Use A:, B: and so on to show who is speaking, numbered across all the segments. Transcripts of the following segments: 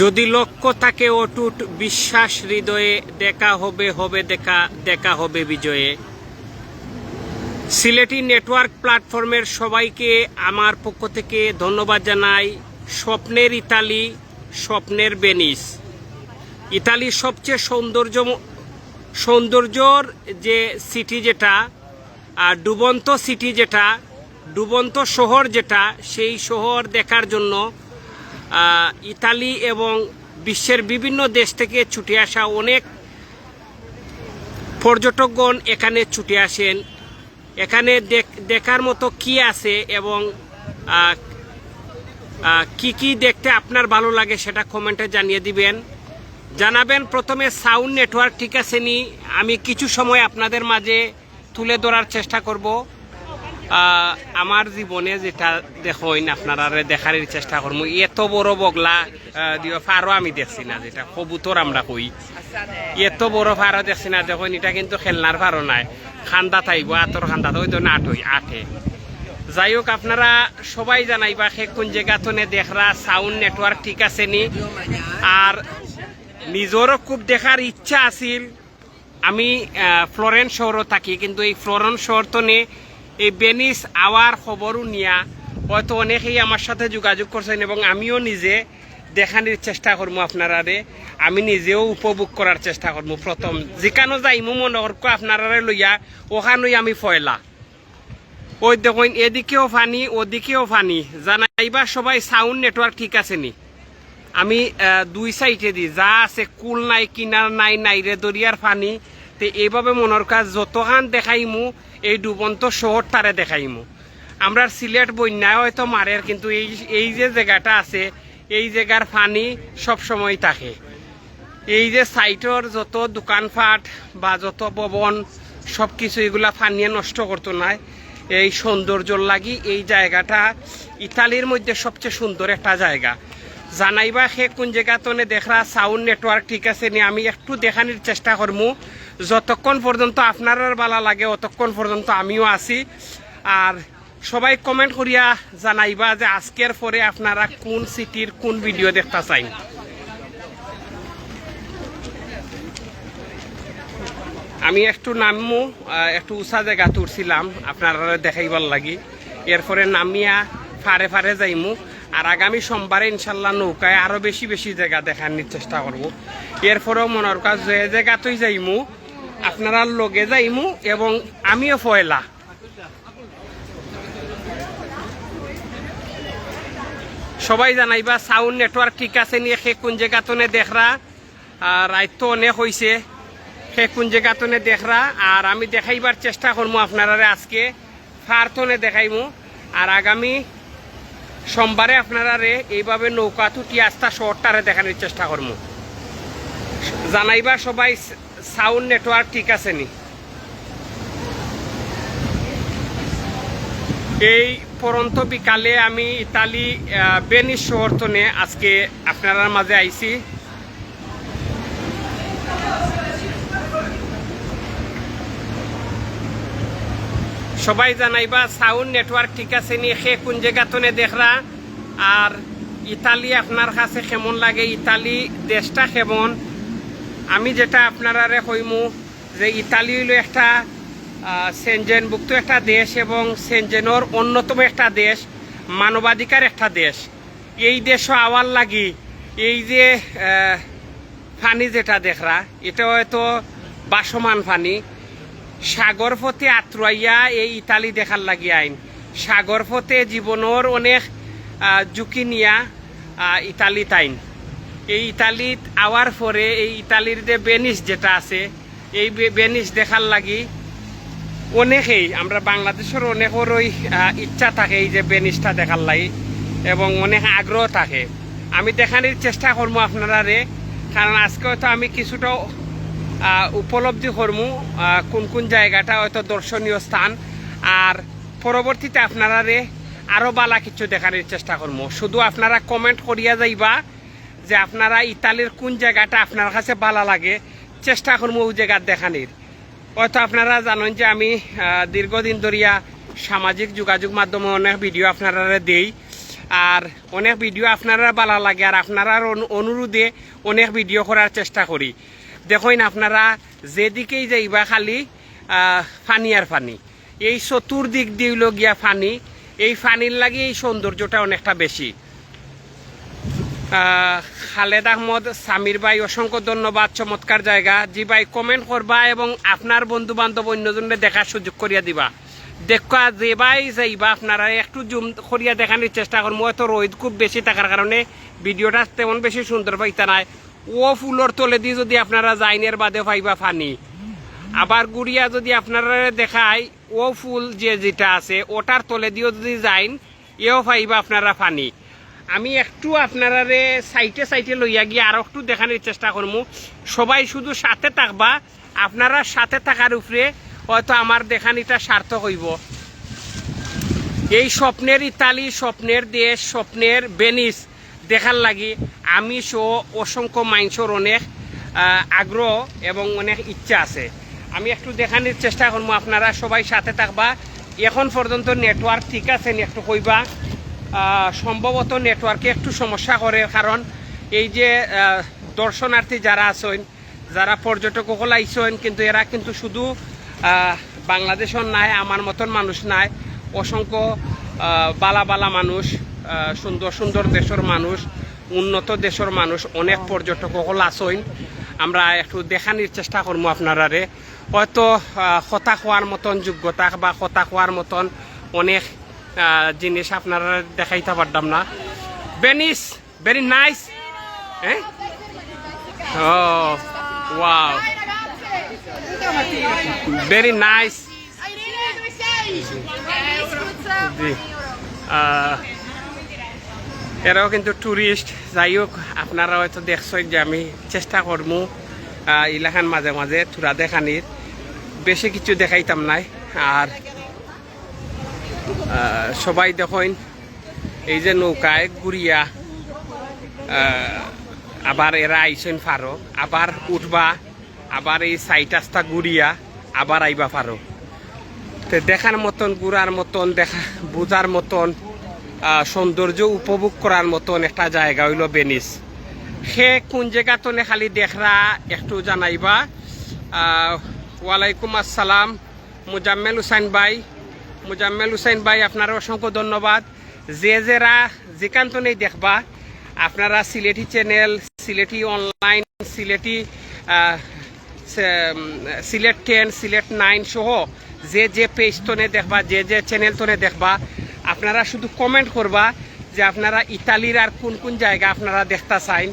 A: যদি লক্ষ্য থাকে অটুট বিশ্বাস হৃদয়ে, দেখা হবে হবে দেখা দেখা হবে বিজয়ে। সিলেটি নেটওয়ার্ক প্ল্যাটফর্মের সবাইকে আমার পক্ষ থেকে ধন্যবাদ জানাই। স্বপ্নের ইতালি, স্বপ্নের বেনিস ইতালির সবচেয়ে সৌন্দর্য সৌন্দর্যর যে সিটি যেটা, আর ডুবন্ত সিটি যেটা, ডুবন্ত শহর যেটা, সেই শহর দেখার জন্য ইতালি এবং বিশ্বের বিভিন্ন দেশ থেকে ছুটে আসা অনেক পর্যটকগণ এখানে ছুটে আসেন। এখানে দেখ- দেখার মতো কি আছে এবং কি কি দেখতে আপনার ভালো লাগে সেটা কমেন্টে জানিয়ে দিবেন। জানাবেন প্রথমে সাউন্ড নেটওয়ার্ক ঠিক আছে নি? আমি কিছু সময় আপনাদের মাঝে তুলে ধরার চেষ্টা করব। আমার জীবনে যেটা দেখইন আপনারা দেখার চেষ্টা করব এত বড় বগলা দিও ফারও আমি দেখছি না যেটা কবুতর আমরা কই। এত বড় ফারও দেখছি না দেখুন, এটা কিন্তু খেলনার ফারও নাই। খান্দা থাইব আতর খান্দা ওই তো আট হই আটে যাই হোক, আপনারা সবাই জানাইবা সে কোন জায়গাতনে দেখরা সাউন্ড নেটওয়ার্ক ঠিক আছে নি? আর নিজরও খুব দেখার ইচ্ছা আছিল। আমি ফ্লোরেন্স শহরও থাকি, কিন্তু এই ফ্লোরেন্স শহর তো নে এই বেনিস আওয়ার খবরও নিয়া হয়তো অনেকেই আমার সাথে যোগাযোগ করছেন এবং আমিও নিজে দেখানির চেষ্টা করব আপনারারে। আমি নিজেও উপভোগ করার চেষ্টা করব প্রথম। যেখানে যাইমু মনে করব আপনারারে লইয়া ওখানেই আমি ফয়লা। ওই দেখুন, এদিকেও ফানি, ওদিকেও ফানি। জানাইবা সবাই সাউন্ড নেটওয়ার্ক ঠিক আছে নি? আমি দুই সাইডে দিই যা আছে কুল নাই, কিনার নাই নাই রে দরিয়ার ফানি। তে এইভাবে মনের কাজ যতখান দেখাইমু এই ডুবন্ত শহর তারে দেখাইমু। আমরা সিলেট বন্যায় হয়তো মারের, কিন্তু এই এই যে জায়গাটা আছে, এই জায়গার ফানি সব সময় থাকে। এই যে সাইটর যত দোকানপাট বা যত ভবন সব কিছু এগুলা ফানিয়ে নষ্ট করতো নাই এই সৌন্দর্যর লাগি এই জায়গাটা ইতালির মধ্যে সবচেয়ে সুন্দর একটা জায়গা। জানাইবা সে কোন জায়গাতনে দেখরা সাউন্ড নেটওয়ার্ক ঠিক আছে নি, আমি একটু দেখানির চেষ্টা করব যতক্ষণ পর্যন্ত আপনার বালা লাগে, অতক্ষণ পর্যন্ত আমিও আছি। আর সবাই কমেন্ট করিয়া জানাইবা যে আজকের পরে আপনারা কোন সিটির কোন ভিডিও দেখতে চাই। আমি একটু নামমু একটু উঁচা জায়গা তুলছিলাম আপনারা দেখাইবার লাগি। এরপরে নামিয়া ফারে ফারে যাইমু। আর আগামী সোমবারে ইনশাল্লাহ নৌকায় আরও বেশি বেশি জায়গা দেখানোর চেষ্টা করব। এরপরেও মনের কাজ যে জায়গাতেই যাইমু আপনারা লগে যাইমু এবং আমিও ফয়লা। সবাই জানাইবা সাউন্ড নেটওয়ার্ক ঠিক আছে নিয়ে সে কোন জায়গাতনে দেখরা? রাইত তো অনেক হয়েছে সে কোন জায়গাতনে দেখরা? আর আমি দেখাইবার চেষ্টা করব আপনারা আজকে। ফারতনে দেখাইমু। আর আগামী সোমবারে আপনারা রে এইভাবে নৌকা তুটি আস্থা শহরটারে দেখানোর চেষ্টা করব জানাইবা সবাই সাউন্ড নেটওয়ার্ক ঠিক আছে নি? এই পরন্ত বিকালে আমি ইতালি বেনিস শহর তনে আজকে আপনার মাঝে আইছি। সবাই জানাইবা সাউন্ড নেটওয়ার্ক ঠিক আছে নি? সে কোন জায়গাতনে দেখরা? আর ইতালি আপনার কাছে কেমন লাগে? ইতালি দেশটা কেমন? আমি যেটা আপনারারে কইমু যে ইতালি হইল একটা সেনজেনভুক্ত একটা দেশ এবং সেনজেনর অন্যতম একটা দেশ, মানবাধিকার একটা দেশ। এই দেশও আওয়ার লাগি এই যে ফানি যেটা দেখরা, এটা হয়তো বাসমান ফানি। সাগর পথে আত্রাইয়া এই ইতালি দেখার লাগি আইন। সাগর পথে জীবনের অনেক ঝুঁকি নিয়া ইতালি তাইন। এই ইতালিত আওয়ার পরে এই ইতালির যে বেনিস যেটা আছে, এই বেনিস দেখার লাগি অনেকেই, আমরা বাংলাদেশের অনেকেরই ইচ্ছা থাকে এই যে বেনিসটা দেখার লাগি এবং অনেক আগ্রহ থাকে। আমি দেখানোর চেষ্টা করব আপনারা রে কারণ আজকে হয়তো আমি কিছুটা উপলব্ধি করব কোন কোন জায়গাটা হয়তো দর্শনীয় স্থান। আর পরবর্তীতে আপনারা রে আরও বালা কিছু দেখানোর চেষ্টা করব। শুধু আপনারা কমেন্ট করিয়া যাইবা যে আপনারা ইতালির কোন জায়গাটা আপনার কাছে ভালো লাগে, চেষ্টা করব ওই জায়গার দেখানির। হয়তো আপনারা জানেন যে আমি দীর্ঘদিন ধরিয়া সামাজিক যোগাযোগ মাধ্যমে অনেক ভিডিও আপনারা দেই, আর অনেক ভিডিও আপনারা ভালো লাগে, আর আপনারা অনুরোধে অনেক ভিডিও করার চেষ্টা করি। দেখুন আপনারা যেদিকেই যাইবা খালি ফানি আর ফানি। এই চতুর্দিক দিল গিয়া ফানি, এই ফানির লাগে এই সৌন্দর্যটা অনেকটা বেশি। খালেদ আহমদ, সামির ভাই, অসংখ্য ধন্যবাদ। চমৎকার জায়গা। জি ভাই কমেন্ট করবা এবং আপনার বন্ধু বান্ধব অন্যজনের দেখার সুযোগ করিয়া দিবা। দেখা যে ভাই যাইবা আপনারা একটু জুম করিয়া দেখানোর চেষ্টা করব। হয়তো রোদ খুব বেশি থাকার কারণে ভিডিওটা তেমন বেশি সুন্দর পাইতা নাই। ও ফুলর তলে দিয়ে যদি আপনারা যাইনের বাদে পাইবা ফানি। আবার গুড়িয়া যদি আপনারা দেখায় ও ফুল যে যেটা আছে, ওটার তলে দিয়েও যদি যাইন, এও পাইবা আপনারা ফানি। আমি একটু আপনারা সাইটে সাইটে লইয়া গিয়ে আর একটু দেখানোর চেষ্টা করব সবাই শুধু সাথে থাকবা, আপনারা সাথে থাকার উপরে হয়তো আমার দেখানিটা সার্থক হইব। এই স্বপ্নের ইতালি, স্বপ্নের দেশ, স্বপ্নের বেনিস দেখার লাগি আমি সো অসংখ্য মাইন্সর অনেক আগ্রহ এবং অনেক ইচ্ছা আছে। আমি একটু দেখানোর চেষ্টা করব আপনারা সবাই সাথে থাকবা। এখন পর্যন্ত নেটওয়ার্ক ঠিক আছে একটু কইবা। সম্ভবত নেটওয়ার্কে একটু সমস্যা করে, কারণ এই যে দর্শনার্থী যারা আছেন, যারা পর্যটক সকল আইসেন কিন্তু এরা কিন্তু শুধু বাংলাদেশের নাই, আমার মতন মানুষ নাই, অসংখ্য বালা বালা মানুষ সুন্দর সুন্দর দেশের মানুষ, উন্নত দেশের মানুষ, অনেক পর্যটক সকল আছেন। আমরা একটু দেখানোর চেষ্টা করব আপনারারে। হয়তো কথা খোয়ার মতন, যোগ্যতা বা কথা খোয়ার মতন অনেক জিনিস আপনারা দেখাইতে পারতাম না। Venice very nice oh wow very nice এরাও কিন্তু টুরিস্ট যাই হোক, আপনারা হয়তো দেখছেন যে আমি চেষ্টা করব ইলাখান মাঝে মাঝে, থুরা দেখানির। বেশি কিছু দেখাইতাম নাই। আর সবাই দেখেন এই যে নৌকায় আহ, আবার এরা আইসেন ফারো আবার উঠবা আবার এই সাইট রাস্তা গুড়িয়া আবার আইবা ফারো। তো দেখার মতন ঘুরার মতন দেখা বোঝার মতন সৌন্দর্য উপভোগ করার মতন একটা জায়গা হইল বেনিস। সে কোন জায়গাতনে খালি দেখরা একটু জানাইবা। ওয়ালাইকুম আসসালাম মুজাম্মেল হুসাইন ভাই। মুজাম্মেল হুসাইন ভাই আপনার অসংখ্য ধন্যবাদ। যে যেরা যেখানতনেই দেখবা, আপনারা Sylheti channel, Sylheti online Sylheti Sylhet ten Sylhet nine সহ যে যে পেজ তনে দেখবা, যে যে চ্যানেল তনে দেখবা, আপনারা শুধু কমেন্ট করবা যে আপনারা ইতালির আর কোন কোন জায়গা আপনারা দেখতে চাইন।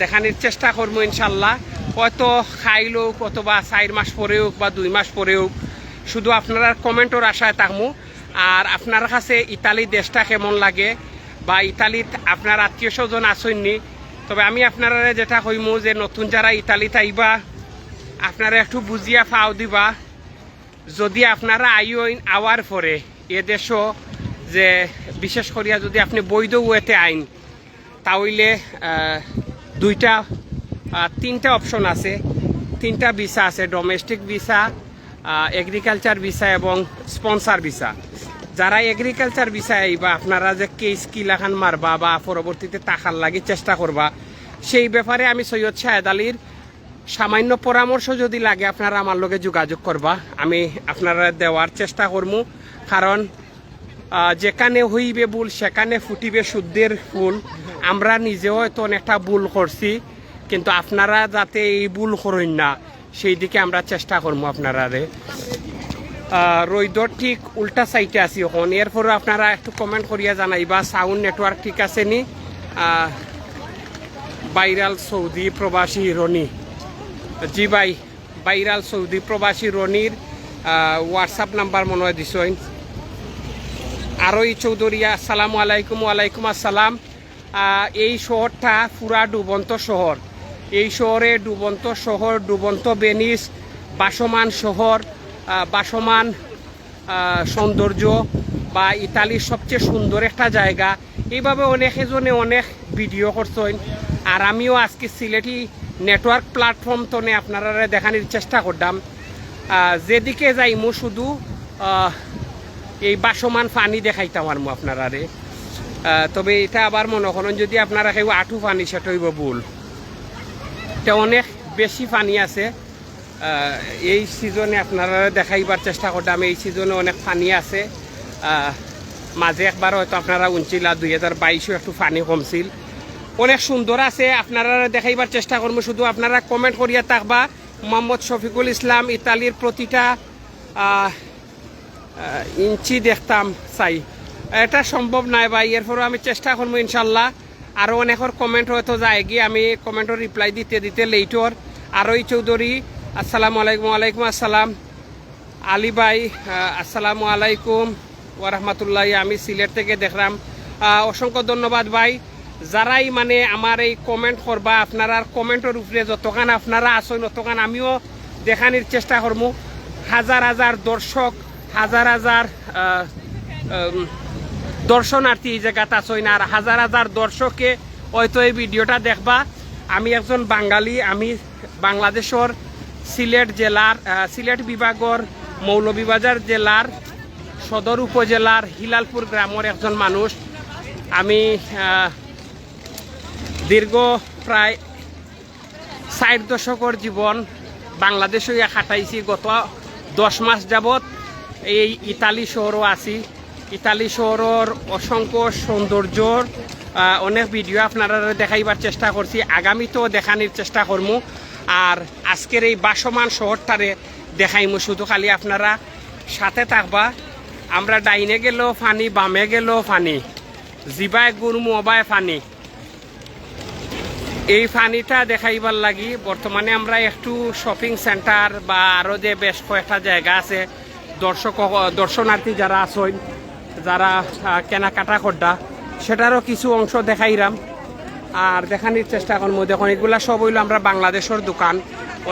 A: দেখানোর চেষ্টা করব ইনশাল্লাহ। হয়তো খাইলেও অথবা চার মাস পরে হোক বা দুই মাস পরে হোক শুধু আপনারা কমেন্টর আশায় থাকব আর আপনার কাছে ইতালি দেশটা কেমন লাগে? বা ইতালিত আপনার আত্মীয় স্বজন আসেননি তবে আমি আপনারা যেটা কইমু যে নতুন যারা ইতালিতে আইবা, আপনারা একটু বুঝিয়া ফাও দিবা। যদি আপনারা আইন আওয়ার পরে এ দেশও যে বিশেষ করিয়া যদি আপনি বৈধ ওয়েতে আইন তাহলে দুইটা তিনটা অপশন আছে। তিনটা ভিসা আছে, ডোমেস্টিক ভিসা এগ্রিকালচার ভিসা এবং স্পন্সার ভিসা যারা এগ্রিকালচার ভিসা আইবা, আপনারা যে কেস কিলাখান মারবা বা পরবর্তীতে টাকার লাগি চেষ্টা করবা, সেই ব্যাপারে আমি সৈয়দ শাহেদ আলীর সামান্য পরামর্শ যদি লাগে, আপনারা আমার লগে যোগাযোগ করবা। আমি আপনারা দেওয়ার চেষ্টা করব কারণ যেখানে হইবে ভুল, সেখানে ফুটিবে শুদ্ধের ফুল আমরা নিজেও হয়তো অনেকটা ভুল করছি, কিন্তু আপনারা যাতে এই ভুল করেন না সেই দিকে আমরা চেষ্টা করব আপনারা রৈদর ঠিক উল্টা সাইডে আছি এখন। এরপরে আপনারা একটু কমেন্ট করিয়া জানাইবা সাউন্ড নেটওয়ার্ক ঠিক আছে নি? বাইরাল সৌদি প্রবাসী রনি। জি ভাই বাইরাল সৌদি প্রবাসী রনির হোয়াটসঅ্যাপ নাম্বার মনে হয় দিছেন আরই চৌধুরী, আসসালামু আলাইকুম, ওয়ালাইকুম আসসালাম। এই শহরটা পুরা ডুবন্ত শহর। এই শহরে ডুবন্ত শহর, ডুবন্ত বেনিস, বাসমান শহর বাসমান সৌন্দর্য বা ইতালির সবচেয়ে সুন্দর একটা জায়গা। এইভাবে অনেক এজনে অনেক ভিডিও করছেন। আর আমিও আজকে সিলেটি নেটওয়ার্ক প্ল্যাটফর্ম তনে আপনারা দেখানোর চেষ্টা করলাম যেদিকে যাইমু শুধু এই বাসমান পানি দেখাইতাম আর আপনারা তবে এটা আবার মনে করেন, যদি আপনারা কেউ আঠু পানি সেটা হইব ভুল। এটা অনেক বেশি পানি আছে। এই সিজনে আপনারা দেখাইবার চেষ্টা করতাম, এই সিজনে অনেক পানি আছে। মাঝে একবার হয়তো আপনারা উনছিল দুই হাজার বাইশও একটু পানি কমছিল। অনেক সুন্দর আছে, আপনারা দেখাইবার চেষ্টা করব। শুধু আপনারা কমেন্ট করিয়া থাকবা, মোহাম্মদ শফিকুল ইসলাম ইতালির প্রতিটা ইঞ্চি দেখতাম চাই। এটা সম্ভব নাই ভাই, এরপরও আমি চেষ্টা করব ইনশাল্লাহ। আরও অনেকের কমেন্ট হয়তো যায়। গিয়ে আমি কমেন্টের রিপ্লাই দিতে দিতে লেটর আরই চৌধুরী, আসসালামু আলাইকুম, ওয়ালাইকুম আসসালাম। আলী ভাই আসসালামু আলাইকুম। ওরহমতুল্লাহ আমি সিলেট থেকে দেখলাম। অসংখ্য ধন্যবাদ ভাই। যারাই মানে আমার এই কমেন্ট করবা, আপনারা কমেন্টের উপরে যতখান আপনারা আসেন ততখান আমিও দেখানির চেষ্টা করব হাজার হাজার দর্শক, হাজার হাজার দর্শনার্থী এই জায়গাতে আসইন আর হাজার হাজার দর্শকে হয়তো এই ভিডিওটা দেখবা। আমি একজন বাঙালি, আমি বাংলাদেশের সিলেট জেলার সিলেট বিভাগের মৌলভীবাজার জেলার, সদর উপজেলার হিলালপুর গ্রামের একজন মানুষ। আমি দীর্ঘ প্রায় ষাট দশকের জীবন বাংলাদেশে খাটাইছি। গত দশ মাস যাবত এই ইতালি শহরও আছি। ইতালি শহরের অসংখ্য সৌন্দর্যর আহ, অনেক ভিডিও আপনারা দেখাইবার চেষ্টা করছি আগামীতেও দেখানির চেষ্টা করব আর আজকের এই বাসমান শহরটারে দেখাইমু শুধু খালি আপনারা সাথে থাকবা। আমরা ডাইনে গেলেও ফানি বামে গেলেও ফানি জিবায় গুরমু অবায় ফানি। এই ফানিটা দেখাইবার লাগি বর্তমানে আমরা একটু শপিং সেন্টার বা আরও যে বেশ কয়েকটা জায়গা আছে দর্শক দর্শনার্থী যারা আছেন যারা কেনাকাটা করডা, সেটারও কিছু অংশ দেখাইরাম। আর দেখানির চেষ্টা করব দেখুন, এগুলা সব হইল আমরা বাংলাদেশের দোকান।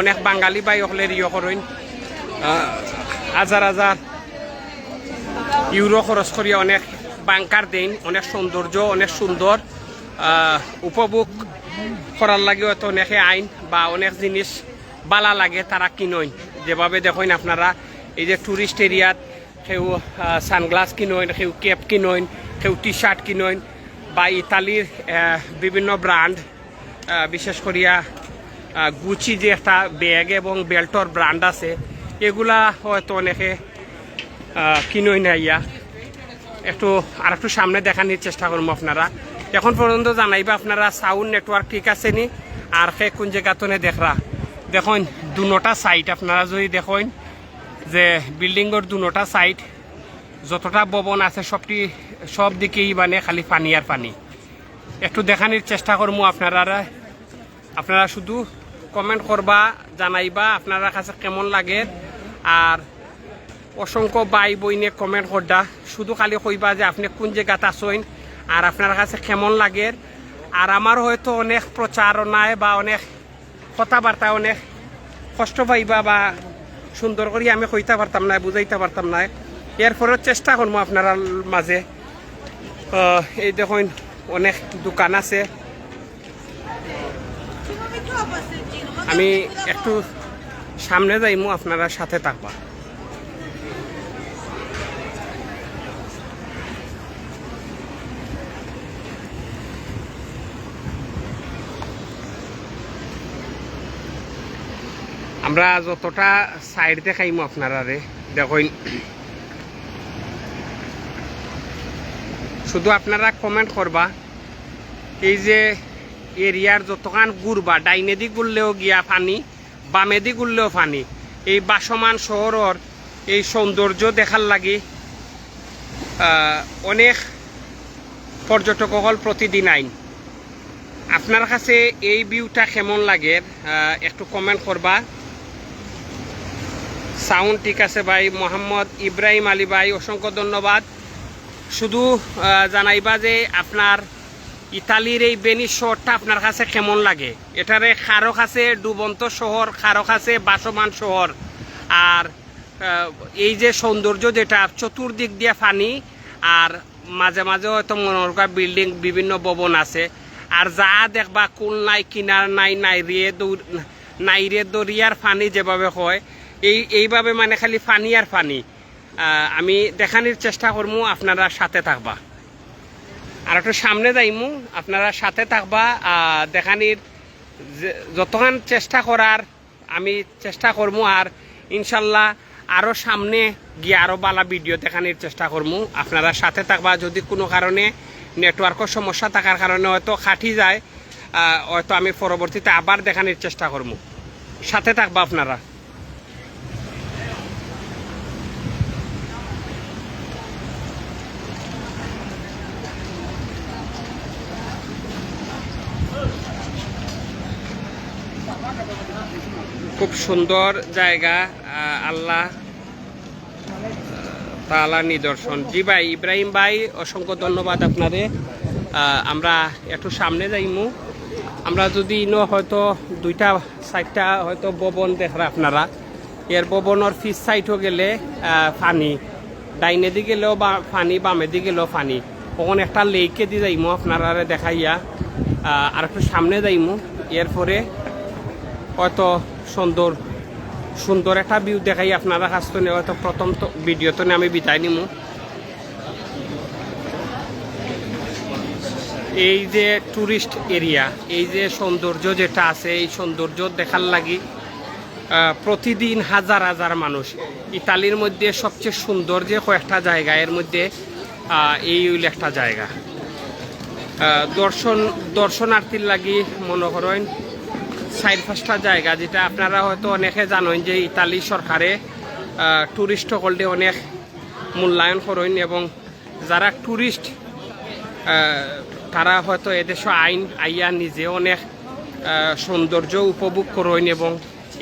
A: অনেক বাঙালি বাই হলের ইয়ে করেন। হাজার হাজার ইউরো খরচ করিয়া অনেক বাংকার দেন, অনেক সৌন্দর্য, অনেক সুন্দর। উপভোগ করার লাগে হয়তো অনেকে আইন বা অনেক জিনিস বালা লাগে তারা কিনইন। যেভাবে দেখেন আপনারা, এই যে টুরিস্ট এরিয়াত কেউ সানগ্লাস কিনইন কেউ ক্যাপ কিনইন কেউ টি শার্ট কিনইন, বা ইতালির বিভিন্ন ব্র্যান্ড বিশেষ করিয়া গুচি যে একটা ব্যাগ এবং বেল্টর ব্র্যান্ড আছে, এগুলা হয়তো অনেকে কিনই না ইয়া। একটু আর একটু সামনে দেখানোর চেষ্টা করব আপনারা। এখন পর্যন্ত জানাইবা আপনারা, সাউন্ড নেটওয়ার্ক ঠিক আছে নি? আর সে কোন জায়গাতনে দেখরা? দেখুন, দুনোটা সাইট আপনারা যদি দেখুন যে বিল্ডিংয়ের দুনোটা সাইট যতটা ভবন আছে সবটি, সব দিকেই মানে খালি পানি আর পানি। একটু দেখানোর চেষ্টা করব আপনারা আপনারা শুধু কমেন্ট করবা জানাইবা আপনারা কাছে কেমন লাগে আর অসংখ্য বাই বইনে কমেন্ট করডা শুধু খালি কইবা যে আপনি কোন জায়গাতে আসেন আর আপনার কাছে কেমন লাগে আর আমার হয়তো অনেক প্রচারণায় বা অনেক কথাবার্তা অনেক কষ্ট পাইবা বা সুন্দর করে, আমি কইতে পারতাম না বুঝাইতে পারতাম না এরপরে চেষ্টা করব আপনার মাঝে। এই দেখুন, অনেক দোকান আছে। আমি একটু সামনে যাইমো, আপনারা সাথে থাকবা। আমরা যতটা সাইড দেখাইমু আপনারা রে দেখুন। শুধু আপনারা কমেন্ট করবা, এই যে এরিয়ার যতখান ঘুরবা, ডাইনে দি ঘুরলেও গিয়া পানি বামে দি ঘুরলেও পানি এই বাসমান শহরের এই সৌন্দর্য দেখার লাগি অনেক পর্যটকসকল প্রতিদিন আইন। আপনার কাছে এই ভিউটা কেমন লাগে একটু কমেন্ট করবা। সাউন্ড ঠিক আছে ভাই, মোহাম্মদ ইব্রাহিম আলী ভাই, অসংখ্য ধন্যবাদ। শুধু জানাইবা যে আপনার ইতালির এই বেনিস শহরটা আপনার কাছে কেমন লাগে? এটারে খারক আছে, ডুবন্ত শহর, খারক আছে, বাসমান শহর। আর এই যে সৌন্দর্য যেটা চতুর্দিক দিয়ে পানি, আর মাঝে মাঝে হয়তো মনোরকা বিল্ডিং, বিভিন্ন ভবন আছে। আর যা দেখবা কুল নাই কিনার নাই নাই রে দৌড়, নাই রে দরিয়ার পানি যেভাবে হয় এই এইভাবে মানে খালি পানি আর আহ, আমি দেখানির চেষ্টা করব আপনারা সাথে থাকবা। আর একটু সামনে যাইমু আপনারা সাথে থাকবা দেখানির যতক্ষণ চেষ্টা করার আমি চেষ্টা করব আর ইনশাল্লাহ আরও সামনে গিয়ে আরও বালা ভিডিও দেখানোর চেষ্টা করব আপনারা সাথে থাকবা যদি কোনো কারণে নেটওয়ার্কের সমস্যা থাকার কারণে হয়তো খাটি যায় হয়তো আমি পরবর্তীতে আবার দেখানোর চেষ্টা করব সাথে থাকবা আপনারা। খুব সুন্দর জায়গা আল্লাহ তালা নিদর্শন। জি ভাই, ইব্রাহিম ভাই, অসংখ্য ধন্যবাদ আপনারে। আমরা একটু সামনে যাইমু। আমরা যদি ইনো হয়তো দুইটা সাইডটা হয়তো ববন দেখরা আপনারা। এর ভবনের ফিস সাইডও গেলে পানি ডাইনে দি গেলেও বা পানি বামে দি গেলেও পানি ওখানে একটা লেকে দি যাইমু আপনারা দেখাইয়া। আর একটু সামনে যাইমু। এরপরে হয়তো সুন্দর সুন্দর একটা ভিউ দেখাই আপনারা কাছ নেওয়া। হয়তো প্রথম তো ভিডিও ভিডিওতে আমি বিদায় নিমু। এই যে টুরিস্ট এরিয়া এই যে সৌন্দর্য যেটা আছে, এই সৌন্দর্য দেখার লাগি প্রতিদিন হাজার হাজার মানুষ। ইতালির মধ্যে সবচেয়ে সুন্দর যে কয়েকটা জায়গা, এর মধ্যে এই একটা জায়গা। দর্শন, দর্শনার্থীর লাগি মনে করেন চার পাঁচটা জায়গা, যেটা আপনারা হয়তো অনেকে জানেন যে ইতালি সরকারে ট্যুরিস্ট সকলকে অনেক মূল্যায়ন করেন এবং যারা ট্যুরিস্ট তারা হয়তো এদেশ আইন আইয়া নিজে অনেক সৌন্দর্য উপভোগ করেন এবং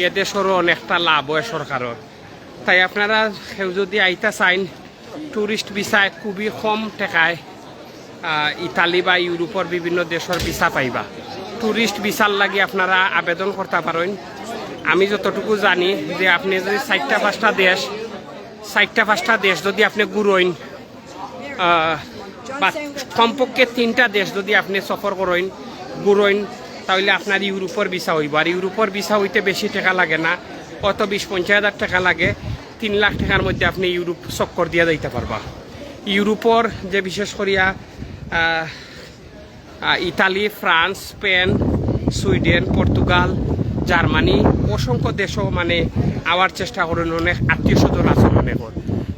A: এদেশেরও অনেকটা লাভ হয় সরকারের। তাই আপনারা কেউ যদি আইতা চাইন ট্যুরিস্ট ভিসায় খুবই কম টেকায় ইতালি বা ইউরোপের বিভিন্ন দেশের ভিসা পাইবা। ট্যুরিস্ট ভিসার লাগি আপনারা আবেদন করতে পারেন। আমি যতটুকু জানি যে আপনি যদি চারটা পাঁচটা দেশ, চারটা পাঁচটা দেশ যদি আপনি ঘুরোইন বা কমপক্ষে তিনটা দেশ যদি আপনি সফর করেন, ঘুরোইন, তাহলে আপনার ইউরোপের ভিসা হইব। আর ইউরোপের ভিসা হইতে বেশি টাকা লাগে না অত বিশ পঞ্চাশ হাজার টাকা লাগে, তিন লাখ টাকার মধ্যে আপনি ইউরোপ চক্কর দিয়ে যাইতে পারবা। ইউরোপর যে বিশেষ করিয়া Italy, France, Spain, Sweden, Portugal, Germany, অসংখ্য দেশও মানে আওয়ার চেষ্টা করেন, অনেক আত্মীয় স্বজন আছেন অনেকর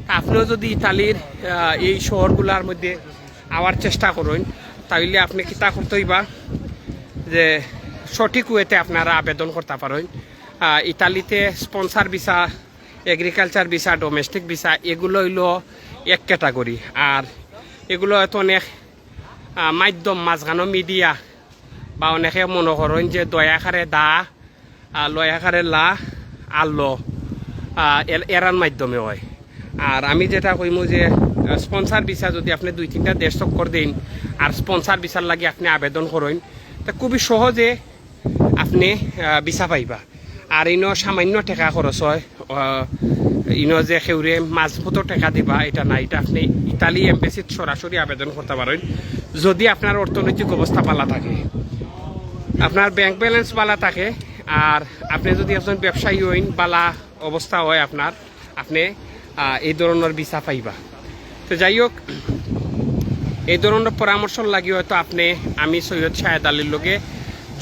A: তা আপনিও যদি ইতালির এই শহরগুলোর মধ্যে আওয়ার চেষ্টা করেন তাহলে আপনি কিতা করতেই হইবা যে সঠিক ওয়েতে আপনারা আবেদন করতে পারেন। ইতালিতে sponsor visa, agriculture visa, domestic visa, এগুলো হইল এক ক্যাটাগরি। আর এগুলো হয়তো অনেক মাধ্যম মাঝখানো মিডিয়া। বা অনেকে মনে করেন যে দয়াকারে দা আর লয়াকারে লা আল্লো এরার মাধ্যমে হয়। আর আমি যেটা কইমু যে স্পন্সার ভিসা যদি আপনি দুই তিনটা দেশ চক্কর দিন, আর স্পন্সার ভিসার লাগে আপনি আবেদন করেন তা খুবই সহজে আপনি ভিসা পাইবা। আর ইনো সামান্য টাকা খরচ হয় ইনো যে সেউরে মাঝপথর টাকা দিবা, এটা না এটা আপনি ইতালি এম্বাসিত সরাসরি আবেদন করতে পারেন। যদি আপনার অর্থনৈতিক অবস্থা ভালো থাকে, আপনার ব্যাংক ব্যালেন্স বালা থাকে, আর আপনি যদি একজন ব্যবসায়ী হইন বালা অবস্থা হয় আপনার, আপনি এই ধরনের ভিসা পাইবা। তো যাই হোক, এই ধরনের পরামর্শ লাগি হয়তো আপনি, আমি সৈয়দ শাহেদ আলীর লগে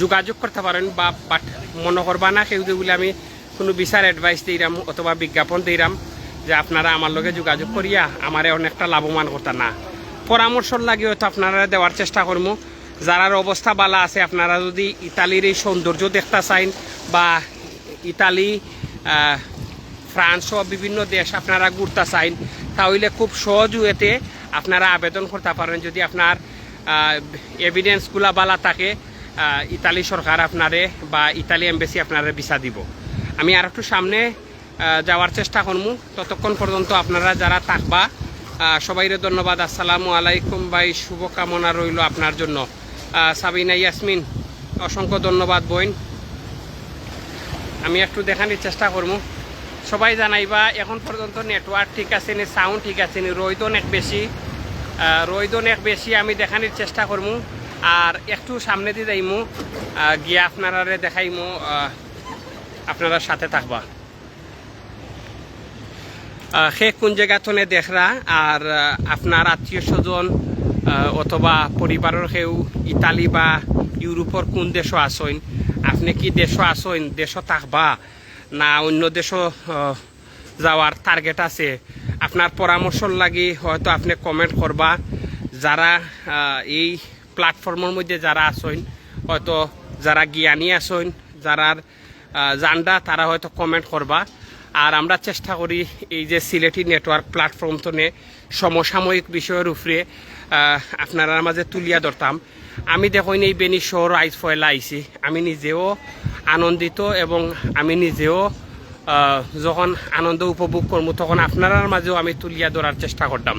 A: যোগাযোগ করতে পারেন, বা বাট মনে করবা না যে বলে, আমি কোনো বিচার অ্যাডভাইস দিলাম অথবা বিজ্ঞাপন দিলাম যে আপনারা আমার লগে যোগাযোগ করিয়া আমারে অনেকটা লাভবান করতে না। পরামর্শ লাগে হয়তো আপনারা দেওয়ার চেষ্টা করব যারার অবস্থা বালা আছে, আপনারা যদি ইতালির এই সৌন্দর্য দেখতে চাইন বা ইতালি ফ্রান্স বিভিন্ন দেশ আপনারা ঘুরতে চাইন, তাহলে খুব সহজ ওয়েতে আপনারা আবেদন করতে পারেন। যদি আপনার এভিডেন্সগুলা বালা থাকে ইতালি সরকার আপনারে বা ইতালি এম্বাসি আপনারে ভিসা দিব। আমি আর একটু সামনে যাওয়ার চেষ্টা করব ততক্ষণ পর্যন্ত আপনারা যারা থাকবা সবাইরে ধন্যবাদ। আসসালামু আলাইকুম ভাই, শুভকামনা রইল আপনার জন্য। সাবিনা ইয়াসমিন, অসংখ্য ধন্যবাদ বইন আমি একটু দেখানোর চেষ্টা করব। সবাই জানাইবা, এখন পর্যন্ত নেটওয়ার্ক ঠিক আছে নি সাউন্ড ঠিক আছে নি রোদ অনেক বেশি রোদ অনেক বেশি, আমি দেখানোর চেষ্টা করব। আর একটু সামনে দিয়ে যাইমু গিয়ে আপনারা দেখাইমু আপনারা সাথে থাকবা। সে কোন জায়গা তনে দেখরা আর আপনার আত্মীয় স্বজন অথবা পরিবারের সেও ইতালি বা ইউরোপর কোন দেশও আসইন আপনি কি দেশও আসইন দেশও থাকবা না অন্য আহ, যাওয়ার টার্গেট আছে আপনার পরামর্শ লাগি হয়তো আপনি কমেন্ট করবা যারা এই প্ল্যাটফর্মের মধ্যে যারা আসইন হয়তো যারা জ্ঞানী আসইন যারা জানডা তারা হয়তো কমেন্ট করবা আর আমরা চেষ্টা করি এই যে সিলেটি নেটওয়ার্ক প্ল্যাটফর্ম তো সমসাময়িক বিষয়ের উপরে আপনারা মাঝে তুলিয়া ধরতাম। আমি দেখুন এই বেনি শহর আইস ফয়লা আইছি। আমি নিজেও আনন্দিত এবং আমি নিজেও যখন আনন্দ উপভোগ করব তখন আপনার মাঝেও আমি তুলিয়া ধরার চেষ্টা করতাম।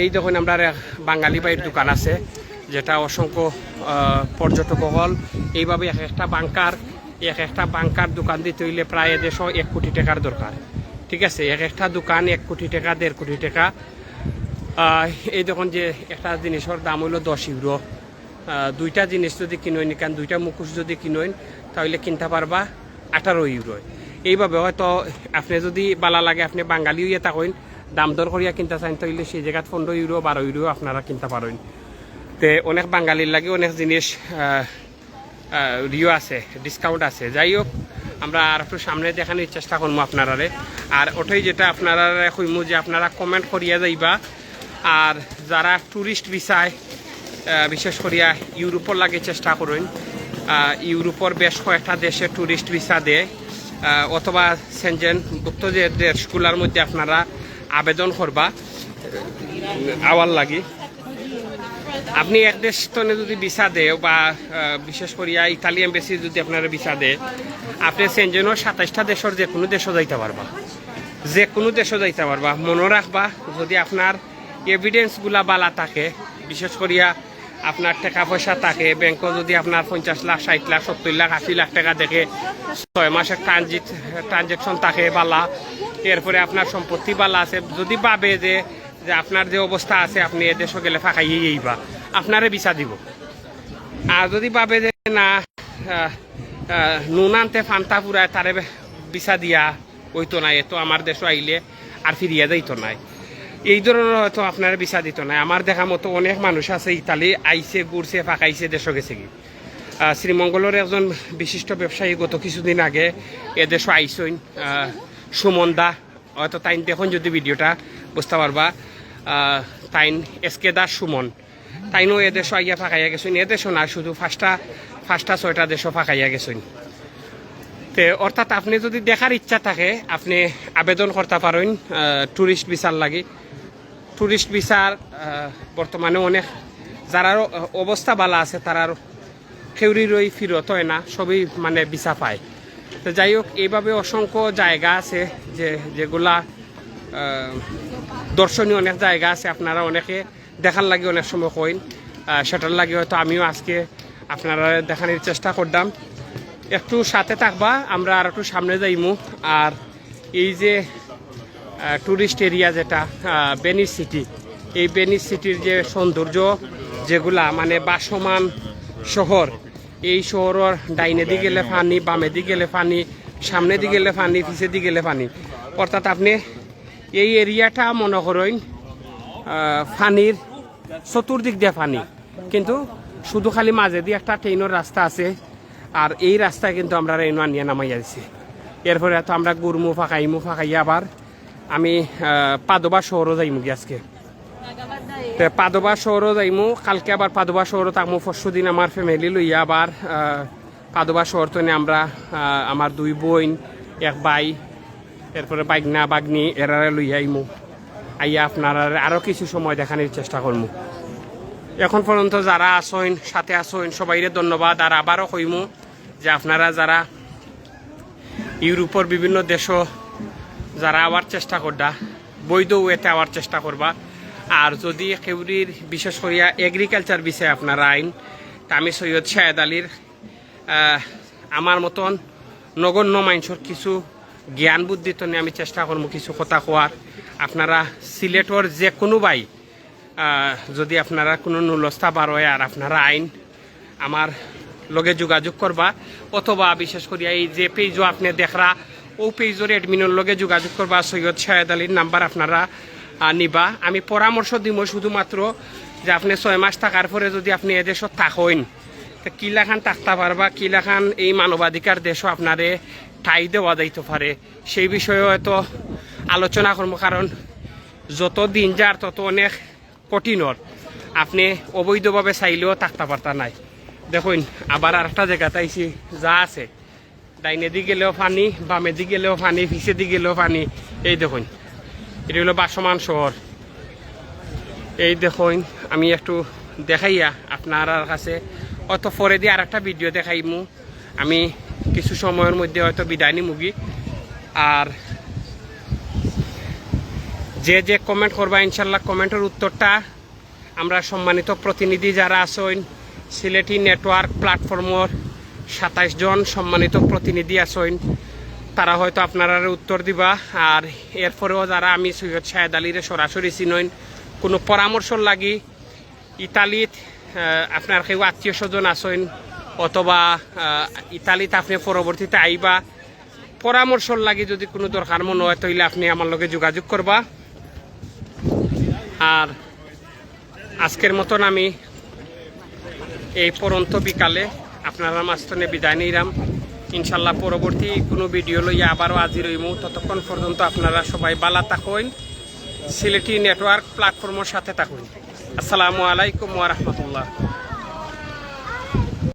A: এই দেখুন আমরা বাঙালি বাইর দোকান আছে, যেটা অসংখ্য পর্যটক হল এইভাবে এক একটা বাংকার এক একটা বাংকার দোকান দিতে হইলে প্রায় দেশ এক কোটি টাকার দরকার। ঠিক আছে? এক একটা দোকান এক কোটি টাকা, দেড় কোটি টাকা। এই দেখুন যে একটা জিনিসের দাম হইল দশ ইউরো। দুইটা জিনিস যদি কিনোইন কারণ দুইটা মুখোশ যদি কিনোইন, তাহলে কিনতে পারবা আঠারো ইউরো। এইভাবে হয়তো আপনি যদি বালা লাগে, আপনি বাঙালি হইয়া থাকেন দাম দর করিয়া কিনতে চান তাহলে সেই জায়গাত পনেরো ইউরো, বারো ইউরো আপনারা কিনতে পারেন তে অনেক বাঙালির লাগে অনেক জিনিস রিও আছে ডিসকাউন্ট আছে। যাই হোক, আমরা আর একটু সামনে দেখানোর চেষ্টা করব আপনারারে। আর ওটাই যেটা আপনারা কইমু যে আপনারা কমেন্ট করিয়া যাইবা। আর যারা ট্যুরিস্ট ভিসায় বিশেষ করিয়া ইউরোপর লাগে চেষ্টা করুন। ইউরোপর বেশ কয়েকটা দেশে ট্যুরিস্ট ভিসা দেয়। অথবা সেনজেন ভুক্ত যে দেশগুলোর মধ্যে আপনারা আবেদন করবা আওয়ার লাগে। আপনি এক দেশ তনে যদি ভিসা দেয় বা বিশেষ করিয়া ইতালি এম্বাসি যদি আপনারা ভিসা দেয়, আপনি সেনজেনও সাতাইশটা দেশের যে কোনো দেশও যাইতে পারবা। যে কোনো দেশও যাইতে পারবা। মনে রাখবা, যদি আপনার এভিডেন্সগুলা বালা থাকে, বিশেষ করিয়া আপনার টাকা পয়সা থাকে, ব্যাংকও যদি আপনার পঞ্চাশ লাখ, ষাট লাখ, সত্তর লাখ, আশি লাখ টাকা দেখে ছয় মাসের ট্রানজিট ট্রানজেকশন থাকে বালা, এরপরে আপনার সম্পত্তি বালা আছে। যদি ভাবে যে যে আপনার যে অবস্থা আছে, আপনি এদেশও গেলে ফাঁকাইয়ে যাইবা আপনারে বিচা দিব। আর যদি ভাবে যে না নুন আনতে ফান্তা পুরায় তারে বিচা দিয়া হইতো নাই, এতো আমার দেশও আইলে আর ফিরিয়া যাইতো নাই। এই ধরনের হয়তো আপনার বিচা দিত নাই। আমার দেখা মতো অনেক মানুষ আছে, ইতালি আইছে, ঘুরছে, ফাঁকাইছে দেশও গেছে কি। শ্রীমঙ্গলের একজন বিশিষ্ট ব্যবসায়ী গত কিছুদিন আগে এদেশও আইসইন সুমন দা। হয়তো তাইন দেখুন যদি ভিডিওটা, বুঝতে পারবা। তাইন এসকে দাস সুমন। তাইনও এদেশও আইয়া ফাঁকাইয়া গেছেন। এদেশও না, শুধু ফার্স্টটা ফার্স্টটা ছয়টা দেশও ফাঁকাইয়া গেছেন। তে অর্থাৎ আপনি যদি দেখার ইচ্ছা থাকে, আপনি আবেদন করতে পারেন ট্যুরিস্ট ভিসার লাগি। ট্যুরিস্ট ভিসার বর্তমানে অনেক, যারা অবস্থা ভালো আছে তারার খেউরি রই ফিরত হয় না, সবই মানে ভিসা পায়। তো যাই হোক, এইভাবে অসংখ্য জায়গা আছে যে, যেগুলা দর্শনীয় অনেক জায়গা আছে, আপনারা অনেকে দেখার লাগে অনেক সময় কইন। সেটার লাগে হয়তো আমিও আজকে আপনারা দেখানোর চেষ্টা করলাম একটু সাথে থাকবা, আমরা আর একটু সামনে যাইমু। আর এই যে ট্যুরিস্ট এরিয়া যেটা বেনিস সিটি এই বেনিস সিটির যে সৌন্দর্য যেগুলা মানে বাসমান শহর, এই শহরের ডাইনে দিকে গেলে পানি, বামে দিকে গেলে পানি, সামনে দিকে গেলে পানি, পিছে দিকে গেলে পানি। অর্থাৎ আপনি এই এরিয়াটা মনে করেন পানির চতুর্দিক দিয়ে পানি কিন্তু শুধু খালি মাঝে দিয়ে একটা ট্রেনের রাস্তা আছে আর এই রাস্তায় কিন্তু আমরা রেনু আনিয়ে নামাইয়া দিছি। এরপরে তো আমরা গুরমু ফাঁকাইমু, ফাঁকাইয়া আবার আমি পাদবা শহরও যাইমু আজকে। পাদোবা শহরও যাইমু, কালকে আবার পাদবা শহরও থাকমু। পরশু দিন আমার ফ্যামিলি লইয়া আবার পাদোবা শহর তো আমরা আমার দুই বোন, এক ভাই এরপরে বাগনা বাগনি, এরারে লইয়া আইমু। আইয়া আপনারা আরও কিছু সময় দেখানোর চেষ্টা করমু। এখন পর্যন্ত যারা আসইন সাথে আসইন সবাইরে ধন্যবাদ। আর আবারও কইমু যে আপনারা যারা ইউরোপের বিভিন্ন দেশও যারা আওয়ার চেষ্টা করবা বৈধ ওয়েতে আওয়ার চেষ্টা করবা। আর যদি কেউরির, বিশেষ করিয়া এগ্রিকালচার বিষয়ে আপনারা আইন আমি সৈয়দ শাহেদ আলীর আমার মতন নগণ্য মানুষের কিছু জ্ঞান বুদ্ধি তো আমি চেষ্টা করব কিছু কথা কোয়ার আপনারা সিলেটর যে কোনো বাই যদি আপনারা কোনো নুলস্থা বার হয় আর আপনারা আইন আমার লগে যোগাযোগ করবা অথবা বিশেষ করিয়া এই যে পেজও আপনি দেখরা ও পেজের এডমিনের লগে যোগাযোগ করবা সৈয়দ শাহেদ আলীর নাম্বার আপনারা নিবা। আমি পরামর্শ দিব শুধুমাত্র যে আপনি ছয় মাস থাকার পরে যদি আপনি এদেশত থাকেন। কিলাখান থাকতে পারবা কিলাখান এই মানবাধিকার দেশও আপনারে ঠাই দেওয়া যাইতে পারে। সেই বিষয়ে হয়তো আলোচনা করব, কারণ যত দিন যার তত অনেক কঠিনর। আপনি অবৈধভাবে চাইলেও থাকতে পারতা নাই। দেখুন, আবার আর একটা জায়গাতে আইসি যা আছে। ডাইনে দি গেলেও পানি, বামে দি গেলেও পানি, পিছে দি গেলেও পানি। এই দেখুন, এটা হলো বাসমান শহর। এই দেখুন, আমি একটু দেখাইয়া আপনার কাছে অত পরে দিয়ে আর একটা ভিডিও দেখাইমু। আমি কিছু সময়ের মধ্যে হয়তো বিদায় নিমুগি আর যে যে কমেন্ট করবা, ইনশাল্লাহ কমেন্টের উত্তরটা আমরা সম্মানিত প্রতিনিধি যারা আছেন, সিলেটি নেটওয়ার্ক প্ল্যাটফর্মর সাতাইশ জন সম্মানিত প্রতিনিধি আছেন, তারা হয়তো আপনারা উত্তর দিবা। আর এরপরেও যারা আমি সৈয়দ শাহেদ আলীরে সরাসরি চিনইন, কোনো পরামর্শ লাগি ইতালিত আপনার কেউ আত্মীয় স্বজন আছেন অথবা ইতালিত আপনি পরবর্তীতে আইবা পরামর্শ লাগি যদি কোনো দরকার মনে হয় তাহলে আপনি আমার লগে যোগাযোগ করবা আর আজকের মতন আমি এই পরন্ত বিকালে আপনারা মাস্তনে বিদায় নিলাম। ইনশাল্লাহ পরবর্তী কোনো ভিডিও লইয়া আবারও আজি রইমু ততক্ষণ পর্যন্ত আপনারা সবাই বালা থাকুন, সিলেটি নেটওয়ার্ক প্ল্যাটফর্মের সাথে থাকুন। আসসালামু আলাইকুম ওয়া রাহমাতুল্লাহ।